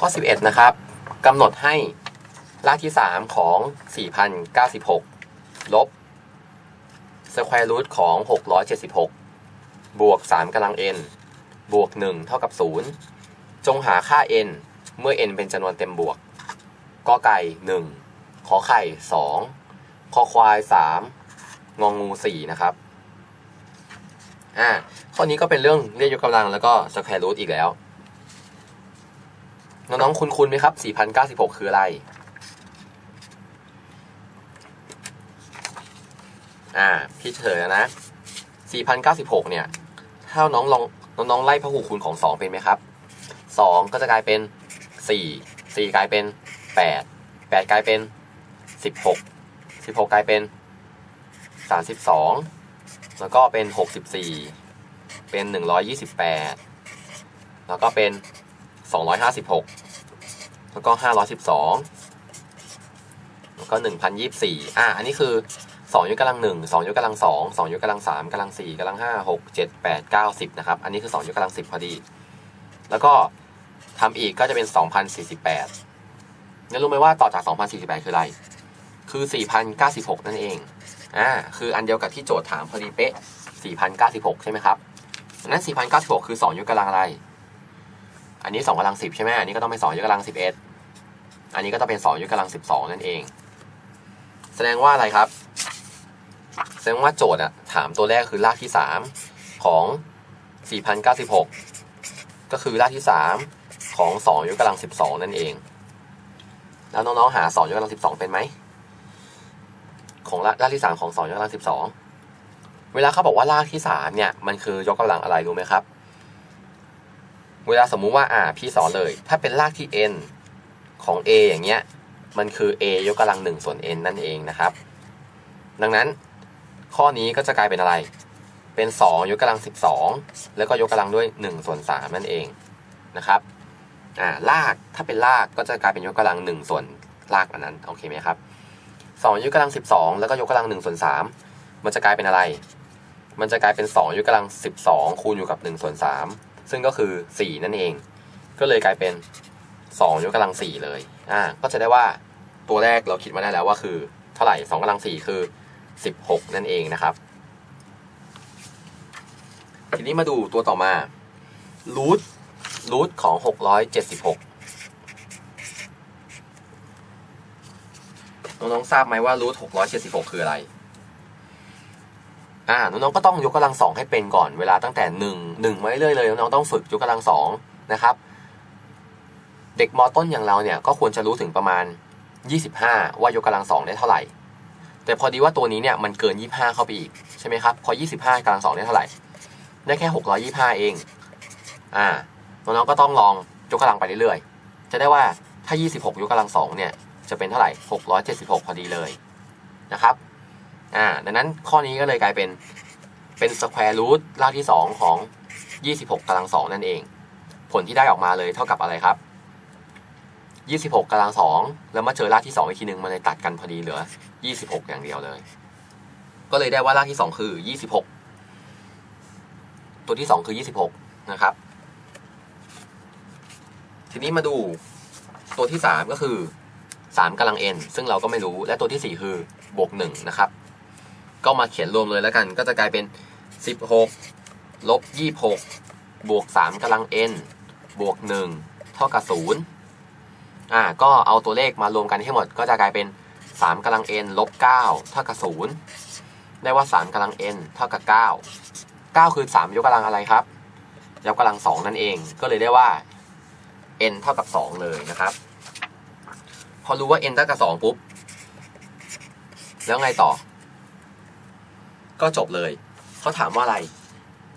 ข้อ 11 นะครับกำหนดให้รากที่ 3 ของ 4096 ลบ square root ของ 676 บวก 3กำลัง n บวก 1 เท่ากับ 0 จงหาค่า n เมื่อ n เป็นจำนวนเต็มบวกกอไก่ 1 ขอไข่ 2 คอควาย 3 งองู4 นะครับ อ่า ข้อนี้ก็เป็นเรื่องเรียกยกกำลังแล้วก็ square root อีกแล้ว น้องๆ คุณคุณไหมครับ 4096 คืออะไร อ่า พี่เฉยนะ 4096 เนี่ย ถ้าน้องลองน้องๆ ไล่พหูคูณของ 2 เป็นไหมครับ 2 ก็จะกลายเป็น 4 4 กลายเป็น 8 8 กลายเป็น 16 16 กลายเป็น 32 แล้วก็เป็น 64 เป็น 128 แล้วก็เป็น 256 แล้วก็ 512 แล้วก็ 1,024 อะ อันนี้คือ 2 ยกกำลัง 1 2 ยกกำลัง 2 2 ยกกำลัง 3กำลัง 4กำลัง 5 6 7 8 9 10 นะครับ อันนี้คือ 2 ยกกำลัง 10 พอดี แล้วก็ทำอีกก็จะเป็น 2,048งั้นรู้ไหมว่าต่อจาก 2,048 คืออะไร คือ 4,096 นั่นเอง อ่า คืออันเดียวกับที่โจทย์ถามพอดีเป๊ะ 4,096 ใช่ไหมครับนั้น 4,096 คือ 2 ยกกำลังอะไร อันนี้2กำลัง10ใช่ไหมอันนี้ก็ต้องเป็น2ยกกำลัง11อันนี้ก็ต้องเป็น2ยกกำลัง12นั่นเอง แสดงว่าอะไรครับ แสดงว่าโจทย์อะถามตัวแรกคือรากที่3ของ4,096ก็คือรากที่3ของ2ยกกำลัง12นั่นเอง แล้วน้องๆหา2ยกกำลัง12เป็นไหมของรากที่3ของ2ยกกำลัง12เวลาเขาบอกว่ารากที่3เนี่ยมันคือยกกำลังอะไรรู้ไหมครับ เวลาสมมุติว่าอ่าพี่สอนเลย ถ้าเป็นรากที่ n ของ a อย่างเงี้ย มันคือ a ยกกำลัง1ส่วน n นั่นเองนะครับ ดังนั้นข้อนี้ก็จะกลายเป็นอะไร เป็น 2 ยกกำลัง 12 แล้วก็ยกกำลังด้วย 1 ส่วน 3 นั่นเองนะครับอ่ารากถ้าเป็นรากก็จะกลายเป็นยกกำลัง 1 ส่วนรากอันนั้นโอเคไหมครับ2ยกกำลัง 12 แล้วก็ยกกำลัง1ส่วน3มันจะกลายเป็นอะไร มันจะกลายเป็น 2ยกกำลัง 12 คูณอยู่กับ1ส่วน3 ซึ่งก็คือ 4 นั่นเอง ก็เลยกลายเป็น 2 ยกกำลัง 4 เลย อ่า ก็จะได้ว่าตัวแรกเราคิดมาได้แล้วว่าคือเท่าไหร่ 2กำลัง 4 คือ 16 นั่นเองนะครับ ทีนี้มาดูตัวต่อมารูทรูทของ 676น้องๆทราบไหมว่ารูท676 คืออะไร อ่าน้องๆก็ต้องยกกำลังสองให้เป็นก่อนเวลาตั้งแต่หนึ่งหนึ่งไมาเรื่อยเลยน้องๆต้องฝึกยกกำลังสองนะครับ เด็กมต้นอย่างเราเนี่ยก็ควรจะรู้ถึงประมาณ 25 ว่ายกกำลังสองได้เท่าไหร่ แต่พอดีว่าตัวนี้เนี่ยมันเกิน 25 เข้าไปอีกใช่ไหมครับพอ 25กำลังสองได้เท่าไหร่ได้แค่ 625 เองอ่าน้องๆก็ต้องลองยกกำลังไปเรื่อยๆ จะได้ว่าถ้า 26 ยกกำลังสองเนี่ยจะเป็นเท่าไหร่ 676 พอดีเลยนะครับ อ่าดังนั้นข้อนี้ก็เลยกลายเป็นเป็นสแควร์รูทรากที่ 2 ของ 26กำลังสองนั่นเอง ผลที่ได้ออกมาเลยเท่ากับอะไรครับ 26กำลังสองแล้วมาเจอรากที่ 2 อีกทีหนึ่งมันเลยตัดกันพอดีเหลือ 26 อย่างเดียวเลย ก็เลยได้ว่ารากที่ 2 คือ 26 ตัวที่ 2 คือ 26 นะครับ ทีนี้มาดูตัวที่ 3 ก็คือ3กำลัง n ซึ่งเราก็ไม่รู้และตัวที่ 4 คือบวก1นะครับ ก็มาเขียนรวมเลยแล้วกัน ก็จะกลายเป็น 16ลบ26บวก3กำลัง n บวก 1 เท่ากับ 0 อ่า ก็เอาตัวเลขมารวมกันให้หมด ก็จะกลายเป็น 3กำลัง n ลบ9เท่ากับ 0 ได้ว่า 3กำลัง n เท่ากับ 9 9 คือ 3 ยกกำลังอะไรครับ ยกกำลัง 2 นั่นเอง ก็เลยได้ว่า n เท่ากับ 2 เลยนะครับ พอรู้ว่า n เท่ากับ 2 ปุ๊บ แล้วไงต่อ ก็จบเลย เขาถามว่าอะไร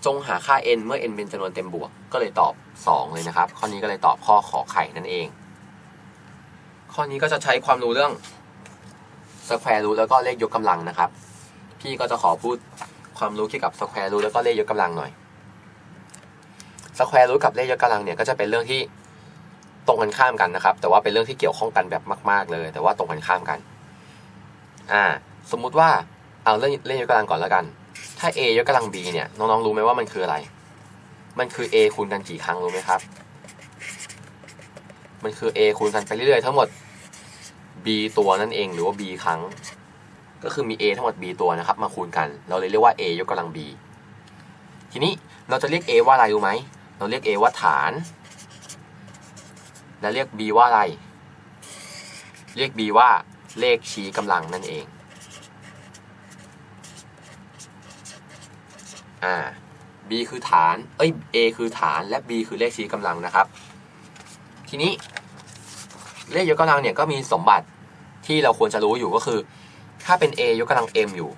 จงหาค่า n เมื่อ n เป็นจำนวนเต็มบวก ก็เลยตอบ 2 เลยนะครับ ข้อนี้ก็เลยตอบข้อขอไข่นั่นเอง ข้อนี้ก็จะใช้ความรู้เรื่อง square root แล้วก็เลขยกกำลังนะครับ พี่ก็จะขอพูดความรู้เกี่ยวกับ square root แล้วก็เลขยกกำลังหน่อย square root กับเลขยกกำลังเนี่ยก็จะเป็นเรื่องที่ตรงกันข้ามกันนะครับ แต่ว่าเป็นเรื่องที่เกี่ยวข้องกันแบบมาก ๆ เลย แต่ว่าตรงกันข้ามกัน อ่า สมมุติว่า เอาเรื่องเลขยกกำลังก่อนแล้วกัน ถ้า a ยกกำลัง b เนี่ยน้องๆรู้ไหมว่ามันคืออะไร มันคือ a คูณกันกี่ครั้งรู้ไหมครับ มันคือ a คูณกันไปเรื่อยๆทั้งหมด b ตัวนั่นเองหรือว่า b ครั้ง ก็คือมี a ทั้งหมด b ตัวนะครับ มาคูณกัน เราเลยเรียกว่า a ยกกำลัง b ทีนี้เราจะเรียก a ว่าอะไรรู้ไหมเราเรียก a ว่าฐาน และเรียก b ว่าอะไร เรียก b ว่าเลขชี้กำลังนั่นเอง อ่า b คือฐาน เอ้ย a คือฐานและ b คือเลขชี้กำลังนะครับ ทีนี้ เลขยกกำลังเนี่ยก็มีสมบัติที่เราควรจะรู้อยู่ก็คือ ถ้าเป็น a ยกกำลัง m อยู่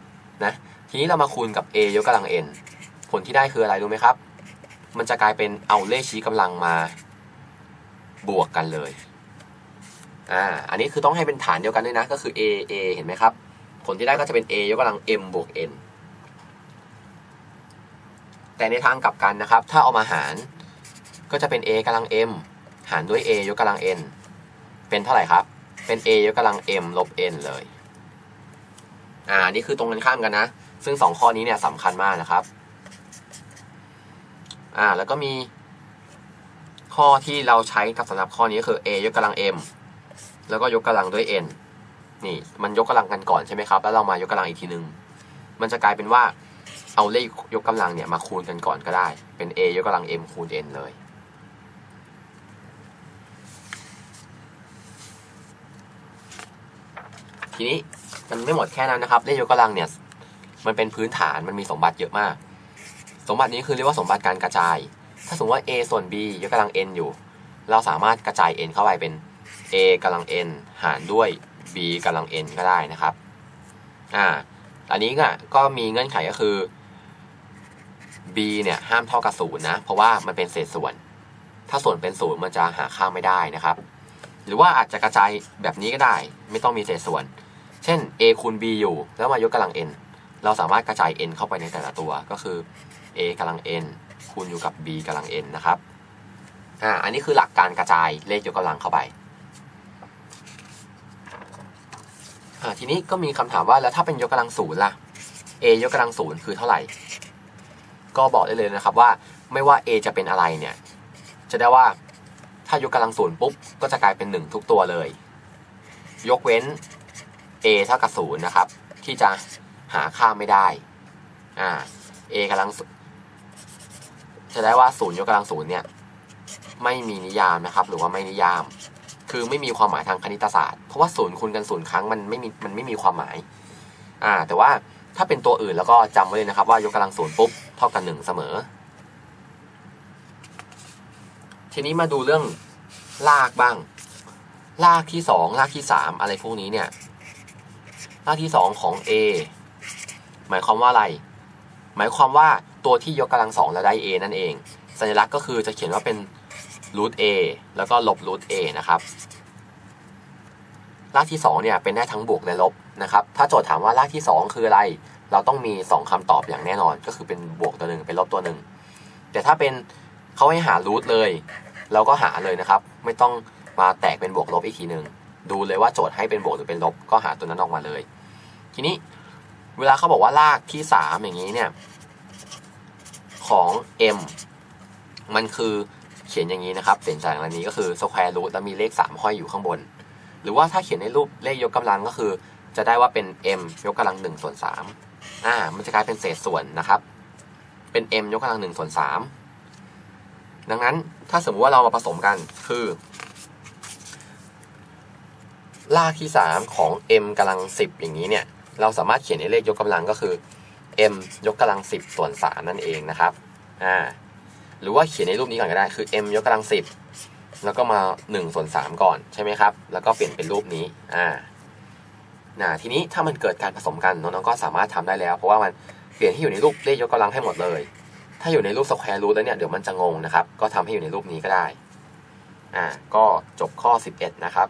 นะทีนี้เรามาคูณกับ a ยกกำลัง n ผลที่ได้คืออะไรรู้ไหมครับ มันจะกลายเป็นเอาเลขชี้กำลังมาบวกกันเลย อ่า อันนี้คือต้องให้เป็นฐานเดียวกันด้วยนะ ก็คือ a a เห็นไหมครับ ผลที่ได้ก็จะเป็น a ยกกำลัง m บวก n แต่ในทางกลับกันนะครับ ถ้าเอามาหารก็จะเป็น a กำลัง m หารด้วย a ยกกำลัง n เป็นเท่าไหร่ครับ เป็น a ยกกำลัง m ลบ n เลย อ่า นี่คือตรงกันข้ามกันนะ ซึ่งสองข้อนี้เนี่ยสำคัญมากนะครับ อ่า แล้วก็มีข้อที่เราใช้กับสำหรับข้อนี้ก็คือ a ยกกำลัง m แล้วก็ยกกำลังด้วย n นี่ มันยกกำลังกันก่อนใช่ไหมครับ แล้วเรามายกกำลังอีกทีนึง มันจะกลายเป็นว่า เอาเลขยกกำลังเนี่ยมาคูณกันก่อนก็ได้ เป็น a ยกกำลัง m คูณ n เลย ทีนี้มันไม่หมดแค่นั้นนะครับ เลขยกกำลังเนี่ย มันเป็นพื้นฐานมันมีสมบัติเยอะมาก สมบัตินี้คือเรียกว่าสมบัติการกระจาย ถ้าสมมติว่า a ส่วน b ยกกำลัง n อยู่ เราสามารถกระจาย n เข้าไปเป็น a กำลัง n หารด้วย b กำลัง n ก็ได้นะครับ อ่า อันนี้ก็ก็มีเงื่อนไขก็คือ b เนี่ยห้ามเท่ากับศูนย์นะ เพราะว่ามันเป็นเศษส่วน ถ้าส่วนเป็นศูนย์มันจะหาค่าไม่ได้นะครับ หรือว่าอาจจะกระจายแบบนี้ก็ได้ ไม่ต้องมีเศษส่วน เช่น a คูณ b อยู่ แล้วมายกกำลัง n เราสามารถกระจาย n เข้าไปในแต่ละตัวก็คือ a กำลัง n คูณอยู่กับ b กำลัง n นะครับอ่าอันนี้คือหลักการกระจายเลขยกกำลังเข้าไปอ่าทีนี้ก็มีคำถามว่าแล้วถ้าเป็นยกกำลังศูนย์ล่ะ a ยกกำลังศูนย์คือเท่าไหร่ ก็บอกได้เลยนะครับว่าไม่ว่า a จะเป็นอะไรเนี่ย จะได้ว่าถ้ายกกำลังศูนย์ปุ๊บ ก็จะกลายเป็นหนึ่งทุกตัวเลย ยกเว้น a เท่ากับศูนย์นะครับ ที่จะหาค่าไม่ได้อ่า a กำลังศูนย์จะได้ว่าศูนย์ยกกำลังศูนย์เนี่ยไม่มีนิยามนะครับ หรือว่าไม่นิยาม คือไม่มีความหมายทางคณิตศาสตร์เพราะว่าศูนย์คูณกันศูนย์ครั้งมันไม่มีมันไม่มีความหมายอ่าแต่ว่าถ้าเป็นตัวอื่นแล้วก็จำไว้เลยนะครับว่ายกกำลังศูนย์ปุ๊บ ท่ากันหนึ่งเสมอ ทีนี้มาดูเรื่องลากบ้าง ลากที่สองลากที่สามอะไรพวกนี้เนี่ย ลากที่สองของ a หมายความว่าอะไร หมายความว่าตัวที่ยกกำลังสองแล้วได้ a นั่นเอง สัญลักษณ์ก็คือจะเขียนว่าเป็น root a แล้วก็ลบ root a นะครับ รากที่2เนี่ยเป็นได้ทั้งบวกและลบนะครับถ้าโจทย์ถามว่ารากที่ 2 คืออะไร เราต้องมี 2คำตอบอย่างแน่นอน ก็คือเป็นบวกตัวหนึ่งเป็นลบตัวหนึ่งแต่ถ้าเป็นเขาให้หารูทเลย เราก็หาเลยนะครับ ไม่ต้องมาแตกเป็นบวกลบอีกทีหนึ่งดูเลยว่าโจทย์ให้เป็นบวกหรือเป็นลบก็หาตัวนั้นออกมาเลย ทีนี้เวลาเขาบอกว่ารากที่ 3 อย่างนี้เนี่ยของ m มันคือเขียนอย่างนี้นะครับเปลี่ยนจากอันนี้ก็คือ square root แล้วมีเลข 3 ห้อยอยู่ข้างบน หรือว่าถ้าเขียนในรูปเลขยกกำลังก็คือ จะได้ว่าเป็น m ยกกำลัง1ส่วน3อ่ามันจะกลายเป็นเศษส่วนนะครับ เป็น m ยกกำลัง1ส่วน3ดังนั้นถ้าสมมติว่าเรามาผสมกันคือรากที่ 3 ของ m กำลัง 10 อย่างนี้เนี่ย เราสามารถเขียนในเลขยกกำลังก็คือ m ยกกำลัง 10 ส่วน 3 นั่นเองนะครับ อ่า หรือว่าเขียนในรูปนี้ก่อนก็ได้ คือ m ยกกำลัง 10 แล้วก็มา1ส่วน3ก่อนใช่ไหมครับ แล้วก็เปลี่ยนเป็นรูปนี้อ่านะทีนี้ถ้ามันเกิดการผสมกันน้องๆก็สามารถทำได้แล้ว เพราะว่ามันเปลี่ยนให้อยู่ในรูปเลขยกกำลังให้หมดเลย ถ้าอยู่ในรูปสแควร์รูทแล้วเนี่ยเดี๋ยวมันจะงงนะครับ ก็ทำให้อยู่ในรูปนี้ก็ได้อ่าก็จบข้อ 11 นะครับ